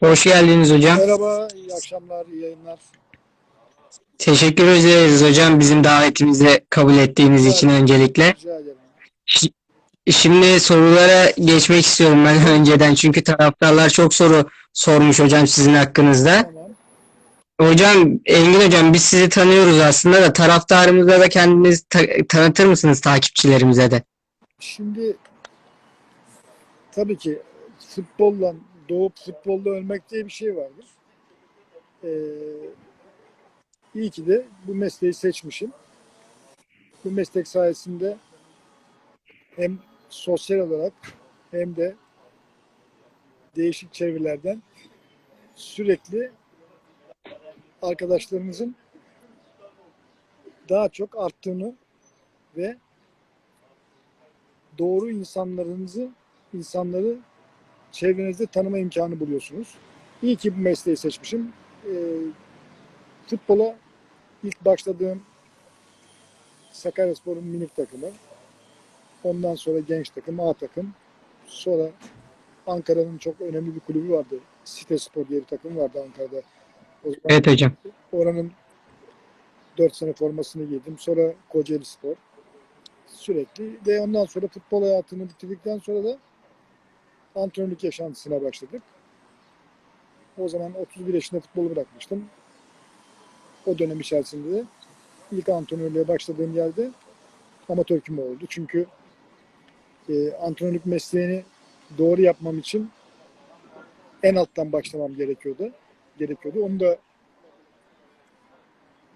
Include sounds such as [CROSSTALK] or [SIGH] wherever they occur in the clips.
Hoş geldiniz hocam. Merhaba, iyi akşamlar, iyi yayınlar. Teşekkür ederiz hocam bizim davetimizi kabul ettiğiniz için öncelikle. Rica ederim. Şi- Şimdi sorulara geçmek istiyorum ben [LAUGHS] önceden çünkü taraftarlar çok soru sormuş hocam sizin hakkınızda. Tamam. Hocam Engin hocam biz sizi tanıyoruz aslında da taraftarımıza da kendinizi ta- tanıtır mısınız takipçilerimize de? Şimdi tabii ki futbolla doğup futbolda ölmek diye bir şey vardır. Ee, iyi ki de bu mesleği seçmişim. Bu meslek sayesinde hem sosyal olarak hem de değişik çevrelerden sürekli arkadaşlarınızın daha çok arttığını ve doğru insanlarınızı, insanları çevrenizde tanıma imkanı buluyorsunuz. İyi ki bu mesleği seçmişim. Ee, futbola ilk başladığım Sakaryaspor'un minik takımı. Ondan sonra genç takım, A takım. Sonra Ankara'nın çok önemli bir kulübü vardı. Site Spor diye bir takım vardı Ankara'da. O Evet hocam. Oranın 4 sene formasını giydim. Sonra Kocaeli Spor. Sürekli. Ve ondan sonra futbol hayatını bitirdikten sonra da antrenörlük yaşantısına başladık. O zaman 31 yaşında futbolu bırakmıştım. O dönem içerisinde de ilk antrenörlüğe başladığım yerde amatör küme oldu. Çünkü e, antrenörlük mesleğini doğru yapmam için en alttan başlamam gerekiyordu. Gerekiyordu. Onu da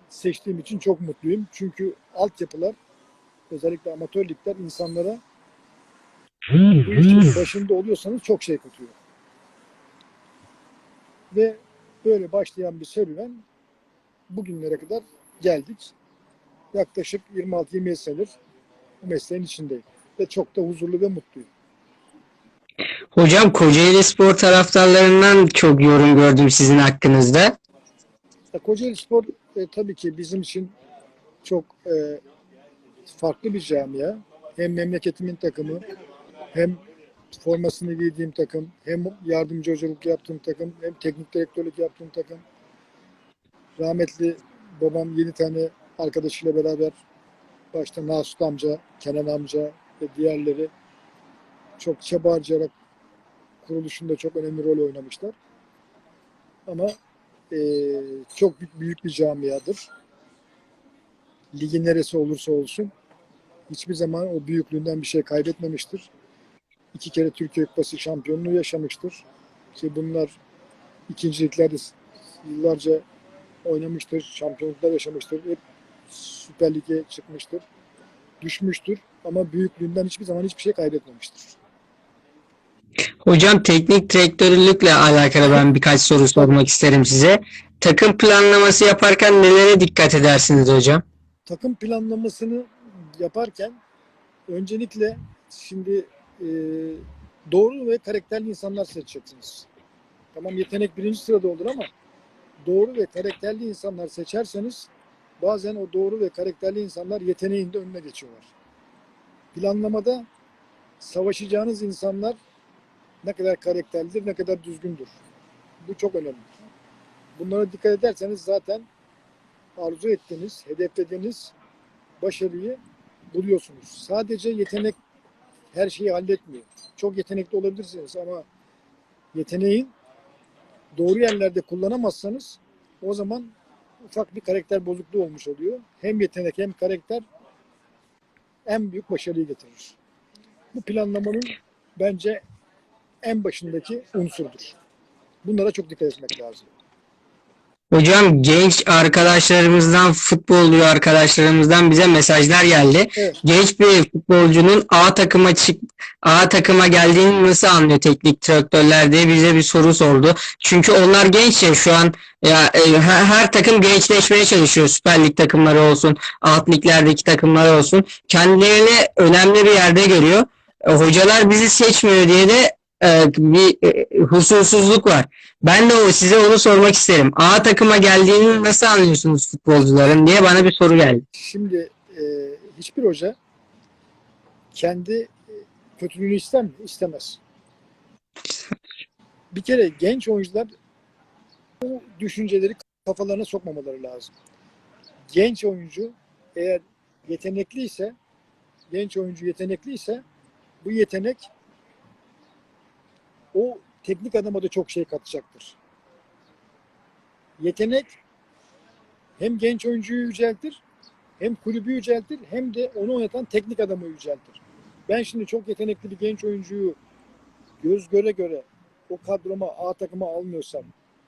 seçtiğim için çok mutluyum. Çünkü altyapılar özellikle amatör ligler insanlara bu işin başında oluyorsanız çok şey katıyor. Ve böyle başlayan bir serüven bugünlere kadar geldik. Yaklaşık 26-27 senedir bu mesleğin içindeyim. Ve çok da huzurlu ve mutluyum. Hocam Kocaeli Spor taraftarlarından çok yorum gördüm sizin hakkınızda. Kocaeli Spor e, tabii ki bizim için çok e, farklı bir camia. Hem memleketimin takımı, hem formasını giydiğim takım, hem yardımcı hocalık yaptığım takım, hem teknik direktörlük yaptığım takım. Rahmetli babam yedi tane arkadaşıyla beraber başta Nasut amca, Kenan amca ve diğerleri çok çaba harcayarak kuruluşunda çok önemli rol oynamışlar. Ama e, çok büyük, büyük bir camiadır. Ligin neresi olursa olsun hiçbir zaman o büyüklüğünden bir şey kaybetmemiştir. İki kere Türkiye Kupası şampiyonluğu yaşamıştır. Ki bunlar ikinciliklerde yıllarca oynamıştır, şampiyonluklar yaşamıştır. Hep Süper Lig'e çıkmıştır. Düşmüştür ama büyüklüğünden hiçbir zaman hiçbir şey kaybetmemiştir. Hocam teknik direktörlükle alakalı ben [LAUGHS] birkaç soru sormak isterim size. Takım planlaması yaparken nelere dikkat edersiniz hocam? takım planlamasını yaparken öncelikle şimdi e, doğru ve karakterli insanlar seçeceksiniz. Tamam yetenek birinci sırada olur ama doğru ve karakterli insanlar seçerseniz bazen o doğru ve karakterli insanlar yeteneğin de önüne geçiyorlar. Planlamada savaşacağınız insanlar ne kadar karakterlidir, ne kadar düzgündür. Bu çok önemli. Bunlara dikkat ederseniz zaten arzu ettiğiniz, hedeflediğiniz başarıyı buluyorsunuz. Sadece yetenek her şeyi halletmiyor. Çok yetenekli olabilirsiniz ama yeteneğin doğru yerlerde kullanamazsanız o zaman ufak bir karakter bozukluğu olmuş oluyor. Hem yetenek hem karakter en büyük başarıyı getirir. Bu planlamanın bence en başındaki unsurdur. Bunlara çok dikkat etmek lazım. Hocam genç arkadaşlarımızdan, futbolcu arkadaşlarımızdan bize mesajlar geldi. Evet. Genç bir futbolcunun A takıma çık A takıma geldiğini nasıl anlıyor teknik direktörler diye bize bir soru sordu. Çünkü onlar genç ya şu an ya e, her, her takım gençleşmeye çalışıyor. Süper Lig takımları olsun, alt liglerdeki takımlar olsun. Kendilerini önemli bir yerde görüyor. E, hocalar bizi seçmiyor diye de e, bir e, var. Ben de o, size onu sormak isterim. A takıma geldiğini nasıl anlıyorsunuz futbolcuların diye bana bir soru geldi. Şimdi e, hiçbir hoca kendi e, kötülüğünü ister mi? İstemez. bir kere genç oyuncular bu düşünceleri kafalarına sokmamaları lazım. Genç oyuncu eğer yetenekliyse genç oyuncu yetenekliyse bu yetenek o teknik adama da çok şey katacaktır. Yetenek hem genç oyuncuyu yüceltir, hem kulübü yüceltir, hem de onu oynatan teknik adamı yüceltir. Ben şimdi çok yetenekli bir genç oyuncuyu göz göre göre o kadroma, A takıma almıyorsam,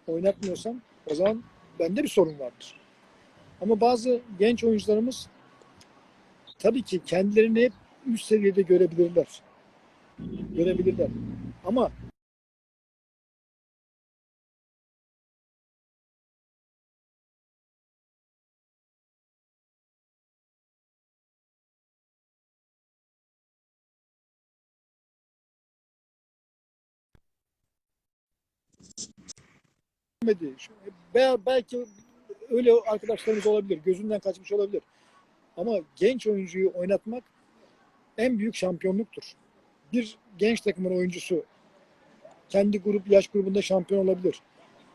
oynatmıyorsam o zaman bende bir sorun vardır. Ama bazı genç oyuncularımız tabii ki kendilerini hep üst seviyede görebilirler. Görebilirler. Ama görmedi. Belki öyle arkadaşlarımız olabilir. Gözünden kaçmış olabilir. Ama genç oyuncuyu oynatmak en büyük şampiyonluktur. Bir genç takımın oyuncusu kendi grup yaş grubunda şampiyon olabilir.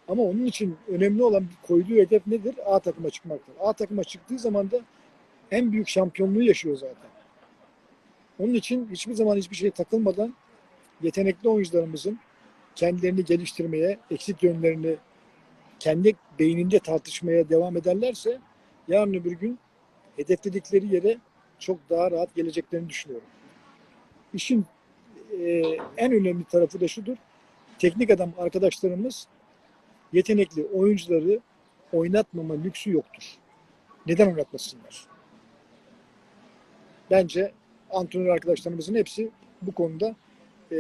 Ama onun için önemli olan koyduğu hedef nedir? A takıma çıkmaktır. A takıma çıktığı zaman da en büyük şampiyonluğu yaşıyor zaten. Onun için hiçbir zaman hiçbir şey takılmadan yetenekli oyuncularımızın kendilerini geliştirmeye, eksik yönlerini kendi beyninde tartışmaya devam ederlerse yarın öbür gün hedefledikleri yere çok daha rahat geleceklerini düşünüyorum. İşin e, en önemli tarafı da şudur. Teknik adam arkadaşlarımız yetenekli oyuncuları oynatmama lüksü yoktur. Neden oynatmasınlar? Bence antrenör arkadaşlarımızın hepsi bu konuda e,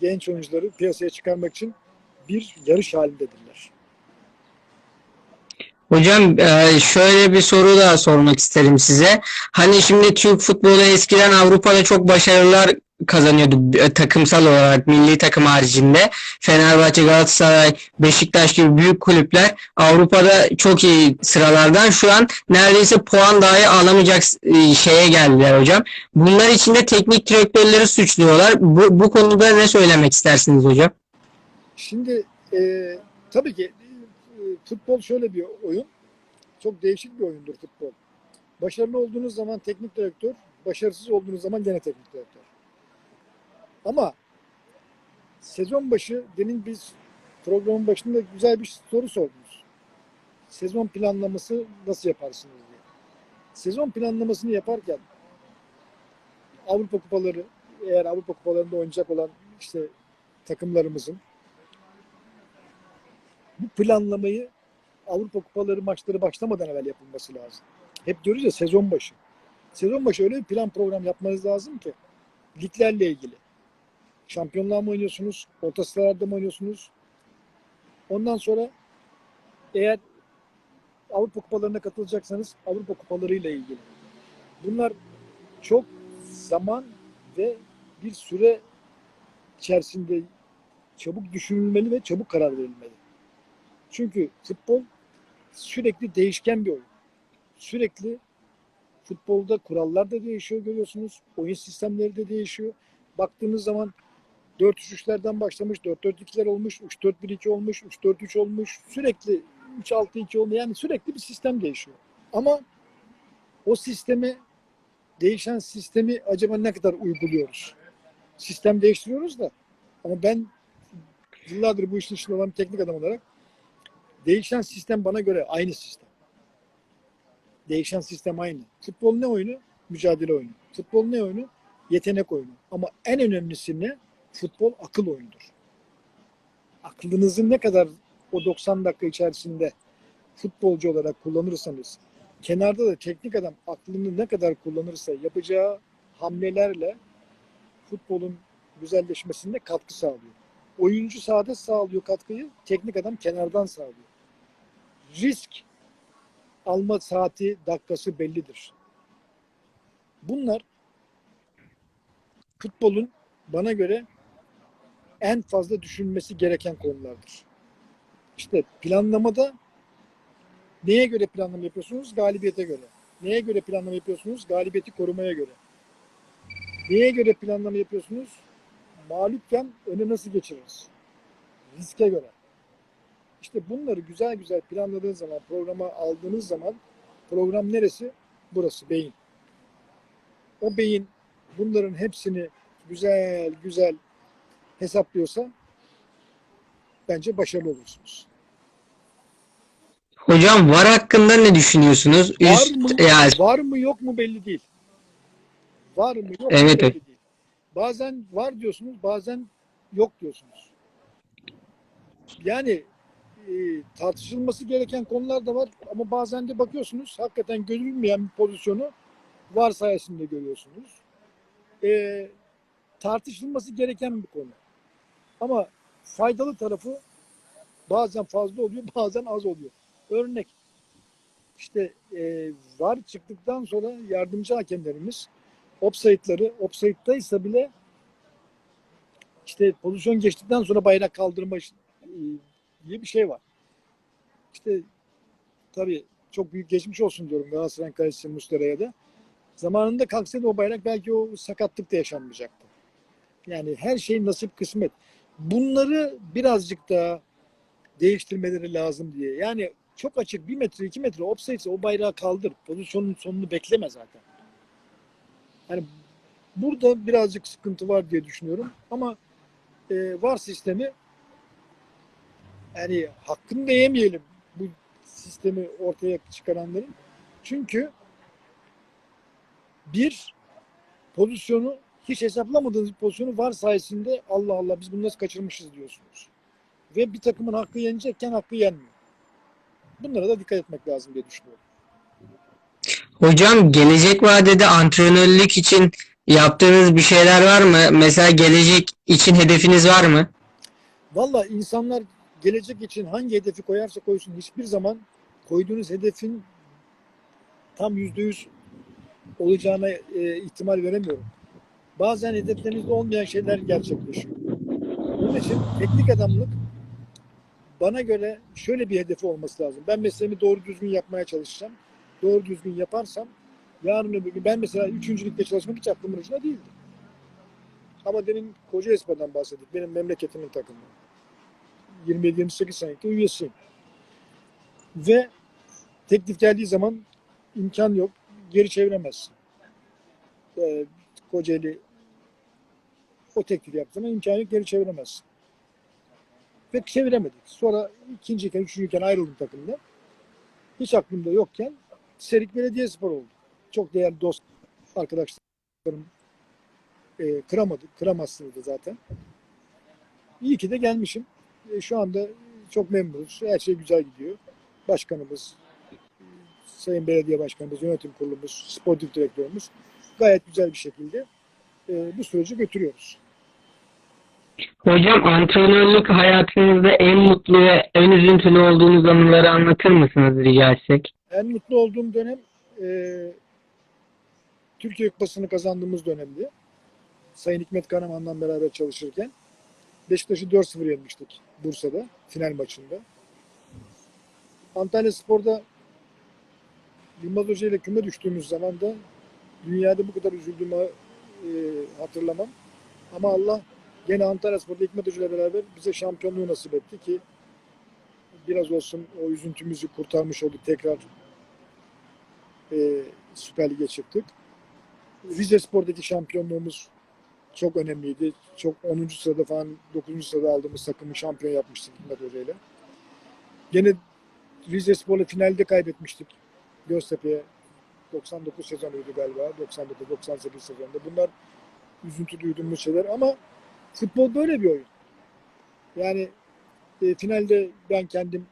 genç oyuncuları piyasaya çıkarmak için bir yarış halindedirler. Hocam e, şöyle bir soru da sormak isterim size. Hani şimdi Türk futbolu eskiden Avrupa'da çok başarılar kazanıyordu e, takımsal olarak milli takım haricinde. Fenerbahçe, Galatasaray, Beşiktaş gibi büyük kulüpler Avrupa'da çok iyi sıralardan şu an neredeyse puan dahi alamayacak e, şeye geldiler hocam. Bunlar için de teknik direktörleri suçluyorlar. Bu, bu konuda ne söylemek istersiniz hocam? Şimdi e, tabii ki e, futbol şöyle bir oyun. Çok değişik bir oyundur futbol. Başarılı olduğunuz zaman teknik direktör, başarısız olduğunuz zaman gene teknik direktör. Ama sezon başı demin biz programın başında güzel bir soru sordunuz. Sezon planlaması nasıl yaparsınız diye. Sezon planlamasını yaparken Avrupa kupaları eğer Avrupa kupalarında oynayacak olan işte takımlarımızın bu planlamayı Avrupa Kupaları maçları başlamadan evvel yapılması lazım. Hep diyoruz ya sezon başı. Sezon başı öyle bir plan program yapmanız lazım ki liglerle ilgili. Şampiyonluğa mı oynuyorsunuz? Orta sıralarda mı oynuyorsunuz? Ondan sonra eğer Avrupa Kupalarına katılacaksanız Avrupa Kupalarıyla ilgili. Bunlar çok zaman ve bir süre içerisinde çabuk düşünülmeli ve çabuk karar verilmeli. Çünkü futbol sürekli değişken bir oyun. Sürekli futbolda kurallar da değişiyor görüyorsunuz. Oyun sistemleri de değişiyor. Baktığınız zaman 4-3-3'lerden başlamış, 4-4-2'ler olmuş, 3-4-1-2 olmuş, 3-4-3 olmuş. Sürekli 3-6-2 olmuş. Yani sürekli bir sistem değişiyor. Ama o sistemi değişen sistemi acaba ne kadar uyguluyoruz? Sistem değiştiriyoruz da ama ben yıllardır bu işin içinde olan bir teknik adam olarak Değişen sistem bana göre aynı sistem. Değişen sistem aynı. Futbol ne oyunu? Mücadele oyunu. Futbol ne oyunu? Yetenek oyunu. Ama en önemlisi ne? Futbol akıl oyunudur. Aklınızı ne kadar o 90 dakika içerisinde futbolcu olarak kullanırsanız, kenarda da teknik adam aklını ne kadar kullanırsa yapacağı hamlelerle futbolun güzelleşmesinde katkı sağlıyor. Oyuncu sahada sağlıyor katkıyı, teknik adam kenardan sağlıyor. Risk alma saati, dakikası bellidir. Bunlar futbolun bana göre en fazla düşünülmesi gereken konulardır. İşte planlamada neye göre planlama yapıyorsunuz? Galibiyete göre. Neye göre planlama yapıyorsunuz? Galibiyeti korumaya göre. Neye göre planlama yapıyorsunuz? Mağlupken öne nasıl geçiririz? riske göre. İşte bunları güzel güzel planladığınız zaman, programa aldığınız zaman program neresi? Burası beyin. O beyin bunların hepsini güzel güzel hesaplıyorsa bence başarılı olursunuz. Hocam VAR hakkında ne düşünüyorsunuz? Var Üst mı, ya var mı yok mu belli değil. Var mı yok mu Evet, belli evet. değil. Bazen var diyorsunuz, bazen yok diyorsunuz. Yani e, tartışılması gereken konular da var ama bazen de bakıyorsunuz hakikaten görülmeyen bir pozisyonu var sayesinde görüyorsunuz. E, tartışılması gereken bir konu. Ama faydalı tarafı bazen fazla oluyor, [LAUGHS] bazen az oluyor. Örnek işte e, var çıktıktan sonra yardımcı hakemlerimiz offside'ları offside'daysa bile işte pozisyon geçtikten sonra bayrak kaldırma e, diye bir şey var. İşte tabii çok büyük geçmiş olsun diyorum Galatasaray'ın kalecisi Muslera'ya da. Zamanında kalksaydı o bayrak belki o sakatlık da yaşanmayacaktı. Yani her şey nasip kısmet. Bunları birazcık daha değiştirmeleri lazım diye. Yani çok açık bir metre iki metre offside o bayrağı kaldır. Pozisyonun sonunu bekleme zaten. Yani burada birazcık sıkıntı var diye düşünüyorum. Ama e, var sistemi yani hakkını da yemeyelim bu sistemi ortaya çıkaranların. Çünkü bir pozisyonu hiç hesaplamadığınız bir pozisyonu var sayesinde Allah Allah biz bunu nasıl kaçırmışız diyorsunuz. Ve bir takımın hakkı yenecekken hakkı yenmiyor. Bunlara da dikkat etmek lazım diye düşünüyorum. hocam gelecek vadede antrenörlük için yaptığınız bir şeyler var mı? Mesela gelecek için hedefiniz var mı? Valla insanlar gelecek için hangi hedefi koyarsa koysun hiçbir zaman koyduğunuz hedefin tam yüzde yüz olacağına e, ihtimal veremiyorum. Bazen hedeflerinizde olmayan şeyler gerçekleşiyor. Onun için teknik adamlık bana göre şöyle bir hedefi olması lazım. Ben mesleğimi doğru düzgün yapmaya çalışacağım. Doğru düzgün yaparsam yarın öbür gün ben mesela 3. ligde çalışmak hiç aklımın ucunda değildi. Ama demin Kocaelispor'dan bahsettik. Benim memleketimin takımı. 27-28 senelikte üyesiyim. Ve teklif geldiği zaman imkan yok. Geri çeviremezsin. Ee, Kocaeli o teklif yaptı ama imkan yok geri çeviremezsin. Ve çeviremedik. Sonra ikinciyken, üçüncüyken ayrıldım takımda. Hiç aklımda yokken Serik Belediyespor oldu. Çok değerli dost arkadaşlarım e, kıramadı. Kıramazsınız zaten. İyi ki de gelmişim. E, şu anda çok memnunuz. Her şey güzel gidiyor. Başkanımız, Sayın Belediye Başkanımız, yönetim kurulumuz, sportif direktörümüz gayet güzel bir şekilde e, bu süreci götürüyoruz. Hocam antrenörlük hayatınızda en mutlu ve en üzüntülü olduğunuz anıları anlatır mısınız rica etsek? En mutlu olduğum dönem e, Türkiye Kupası'nı kazandığımız dönemdi. Sayın Hikmet Karaman'la beraber çalışırken Beşiktaş'ı 4-0 yenmiştik Bursa'da final maçında. Antalya Spor'da Yılmaz Hoca ile küme düştüğümüz zaman da dünyada bu kadar üzüldüğümü e, hatırlamam. Ama Allah gene Antalya Spor'da Hikmet Hoca ile beraber bize şampiyonluğu nasip etti ki biraz olsun o üzüntümüzü kurtarmış olduk. Tekrar e, Süper Lig'e çıktık. Rize Spor'daki şampiyonluğumuz çok önemliydi. Çok 10. sırada falan 9. sırada aldığımız takımı şampiyon yapmıştık Hikmet Hoca ile. Gene Rize Spor'la finalde kaybetmiştik. Göztepe'ye 99 sezonuydu galiba. 99-98 sezonunda. Bunlar üzüntü duyduğumuz şeyler ama futbol böyle bir oyun. Yani e, finalde ben kendim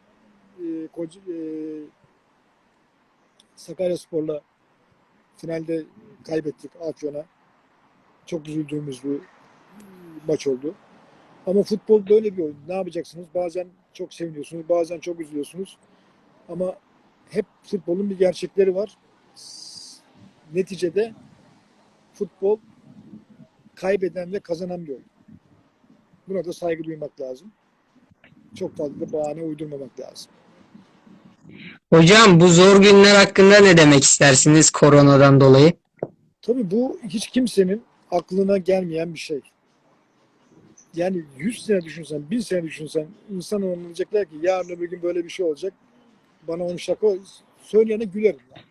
e, koca, e, Sakaryaspor'la finalde kaybettik Afyon'a. Çok üzüldüğümüz bir maç oldu. Ama futbol böyle bir oyun. Ne yapacaksınız? Bazen çok seviniyorsunuz, bazen çok üzülüyorsunuz. Ama hep futbolun bir gerçekleri var. Neticede futbol kaybeden ve kazanan bir oyun. Buna da saygı duymak lazım. Çok fazla bahane uydurmamak lazım. Hocam bu zor günler hakkında ne demek istersiniz koronadan dolayı? Tabii bu hiç kimsenin aklına gelmeyen bir şey. yani 100 sene düşünsen, 1000 sene düşünsen insan anlayacaklar ki yarın öbür gün böyle bir şey olacak. Bana onu şaka söyleyene gülerim. Yani.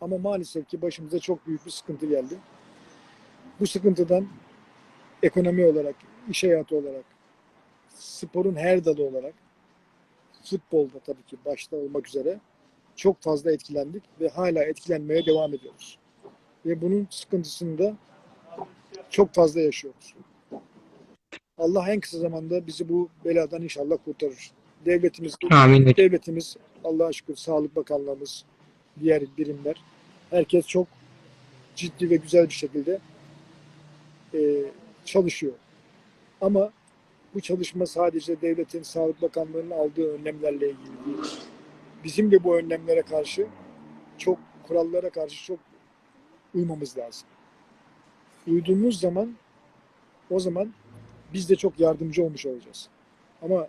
Ama maalesef ki başımıza çok büyük bir sıkıntı geldi. Bu sıkıntıdan ekonomi olarak, iş hayatı olarak, sporun her dalı olarak, futbolda tabii ki başta olmak üzere çok fazla etkilendik ve hala etkilenmeye devam ediyoruz. Ve bunun sıkıntısını da çok fazla yaşıyoruz. Allah en kısa zamanda bizi bu beladan inşallah kurtarır. Devletimiz, Amin devletimiz Allah'a şükür Sağlık Bakanlığımız, diğer birimler herkes çok ciddi ve güzel bir şekilde e, çalışıyor. Ama bu çalışma sadece devletin, Sağlık Bakanlığı'nın aldığı önlemlerle ilgili değil. Bizim de bu önlemlere karşı çok kurallara karşı çok uymamız lazım. Uyduğumuz zaman o zaman biz de çok yardımcı olmuş olacağız. Ama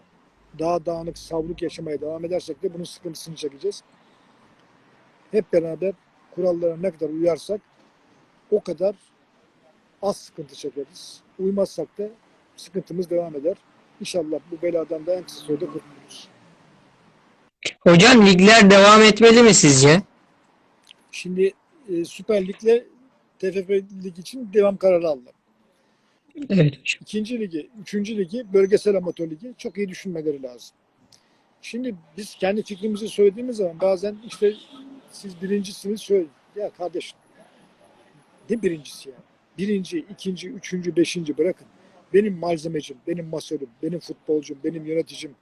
daha dağınık, savruk yaşamaya devam edersek de bunun sıkıntısını çekeceğiz. Hep beraber kurallara ne kadar uyarsak o kadar az sıkıntı çekeriz. Uymazsak da sıkıntımız devam eder. İnşallah bu beladan da en kısa sürede kurtuluruz. Hocam ligler devam etmeli mi sizce? Şimdi e, Süper Lig'le TFF Lig için devam kararı aldı. Evet. İkinci ligi, üçüncü ligi, bölgesel amatör ligi çok iyi düşünmeleri lazım. Şimdi biz kendi fikrimizi söylediğimiz zaman bazen işte siz birincisiniz söyle. Ya kardeş ne birincisi ya? Birinci, ikinci, üçüncü, beşinci bırakın. Benim malzemecim, benim masörüm, benim futbolcum, benim yöneticim,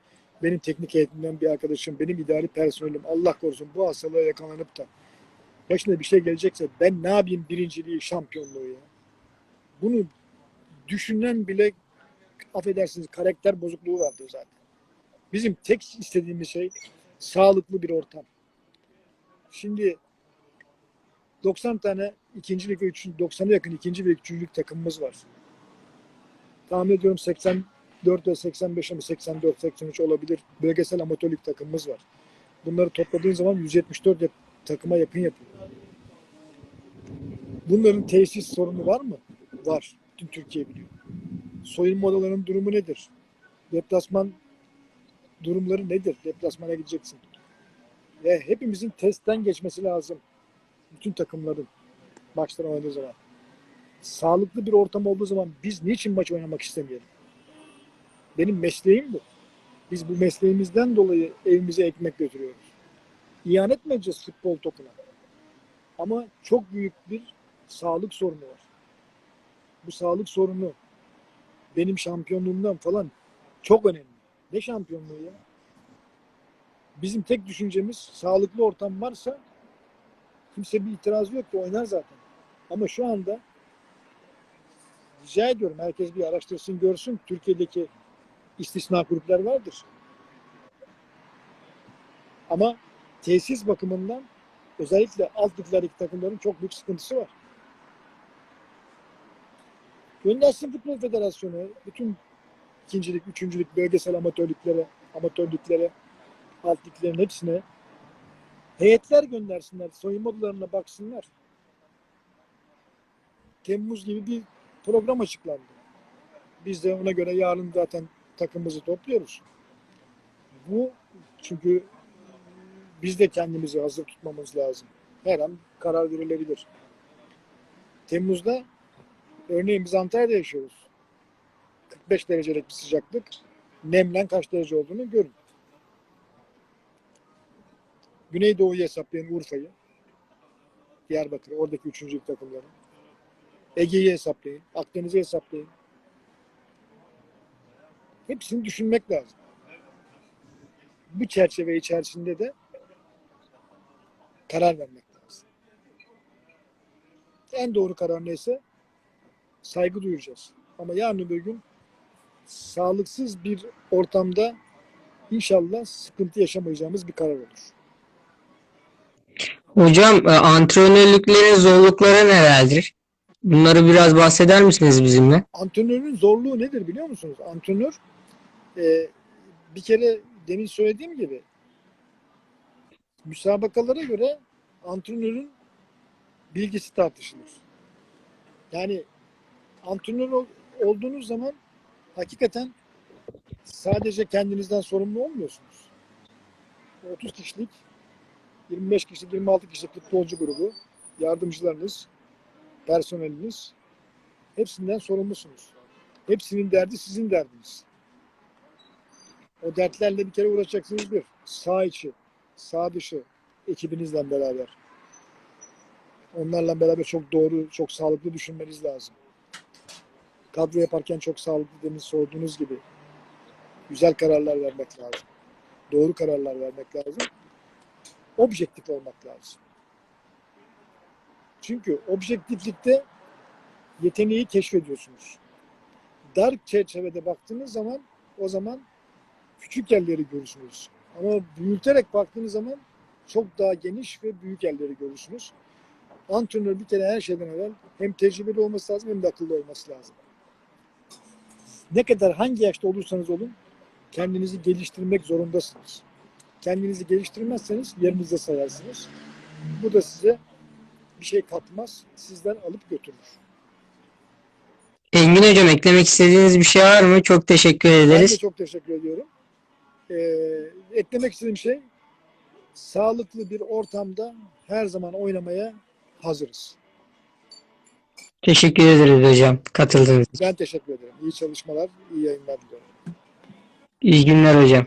benim teknik eğitimden bir arkadaşım, benim idari personelim Allah korusun bu hastalığa yakalanıp da başına bir şey gelecekse ben ne yapayım birinciliği, şampiyonluğu ya? Bunu düşünen bile affedersiniz karakter bozukluğu vardır zaten. Bizim tek istediğimiz şey sağlıklı bir ortam. Şimdi 90 tane ikincilik ve üçüncü, 90'a yakın ikinci ve üçüncülük takımımız var. Tahmin ediyorum 84 ve 85 ama 84, 83 olabilir. Bölgesel amatörlük takımımız var. Bunları topladığın zaman 174 yap- takıma yakın yapıyor. Bunların tesis sorunu var mı? Var. Bütün Türkiye biliyor. Soyunma odalarının durumu nedir? Deplasman durumları nedir? Deplasmana gideceksin. Ve hepimizin testten geçmesi lazım. Bütün takımların maçtan oynadığı zaman. Sağlıklı bir ortam olduğu zaman biz niçin maç oynamak istemeyelim? Benim mesleğim bu. Biz bu mesleğimizden dolayı evimize ekmek götürüyoruz. İhanet mi edeceğiz futbol topuna? Ama çok büyük bir sağlık sorunu var. Bu sağlık sorunu benim şampiyonluğumdan falan çok önemli. Ne şampiyonluğu ya? Bizim tek düşüncemiz sağlıklı ortam varsa kimse bir itirazı yok ki oynar zaten. Ama şu anda rica ediyorum herkes bir araştırsın görsün Türkiye'deki istisna gruplar vardır. Ama tesis bakımından özellikle alt takımların çok büyük sıkıntısı var. Göndersin Futbol Federasyonu bütün ikincilik, üçüncülük, bölgesel amatörlüklere, amatörlüklere, alt hepsine heyetler göndersinler, soyunma odalarına baksınlar. Temmuz gibi bir program açıklandı. Biz de ona göre yarın zaten takımımızı topluyoruz. Bu çünkü biz de kendimizi hazır tutmamız lazım. Her an karar verilebilir. Temmuz'da örneğin biz Antalya'da yaşıyoruz. 45 derecelik bir sıcaklık. Nemlen kaç derece olduğunu görün. Güneydoğu'yu hesaplayın Urfa'yı. Diyarbakır, oradaki üçüncülük takımları. Ege'yi hesaplayın. Akdeniz'i hesaplayın. Hepsini düşünmek lazım. Bu çerçeve içerisinde de karar vermek lazım. En doğru karar neyse saygı duyacağız. Ama yarın öbür gün sağlıksız bir ortamda inşallah sıkıntı yaşamayacağımız bir karar olur. Hocam e, antrenörlüklerin zorlukları nelerdir? Bunları biraz bahseder misiniz bizimle? Antrenörün zorluğu nedir biliyor musunuz? Antrenör e, bir kere demin söylediğim gibi müsabakalara göre antrenörün bilgisi tartışılır. Yani antrenör ol- olduğunuz zaman hakikaten sadece kendinizden sorumlu olmuyorsunuz. 30 kişilik, 25 kişilik, 26 kişilik futbolcu grubu, yardımcılarınız, personeliniz hepsinden sorumlusunuz. Hepsinin derdi sizin derdiniz. O dertlerle bir kere uğraşacaksınız bir. Sağ içi, sağ dışı ekibinizle beraber. Onlarla beraber çok doğru, çok sağlıklı düşünmeniz lazım. Kadro yaparken çok sağlıklı demin sorduğunuz gibi güzel kararlar vermek lazım. Doğru kararlar vermek lazım. Objektif olmak lazım. Çünkü objektiflikte yeteneği keşfediyorsunuz. Dar çerçevede baktığınız zaman o zaman küçük yerleri görürsünüz. Ama büyüterek baktığınız zaman çok daha geniş ve büyük yerleri görürsünüz. Antrenör bir kere her şeyden evvel hem tecrübeli olması lazım hem de akıllı olması lazım. Ne kadar hangi yaşta olursanız olun kendinizi geliştirmek zorundasınız. Kendinizi geliştirmezseniz yerinizde sayarsınız. Bu da size bir şey katmaz, sizden alıp götürür. Engin Hocam eklemek istediğiniz bir şey var mı? Çok teşekkür Ben de ederiz. çok teşekkür ediyorum. Ee, eklemek istediğim şey sağlıklı bir ortamda her zaman oynamaya hazırız. Teşekkür ederiz hocam katıldığınız için. Ben teşekkür ederim. İyi çalışmalar, iyi yayınlar diliyorum. İyi günler hocam.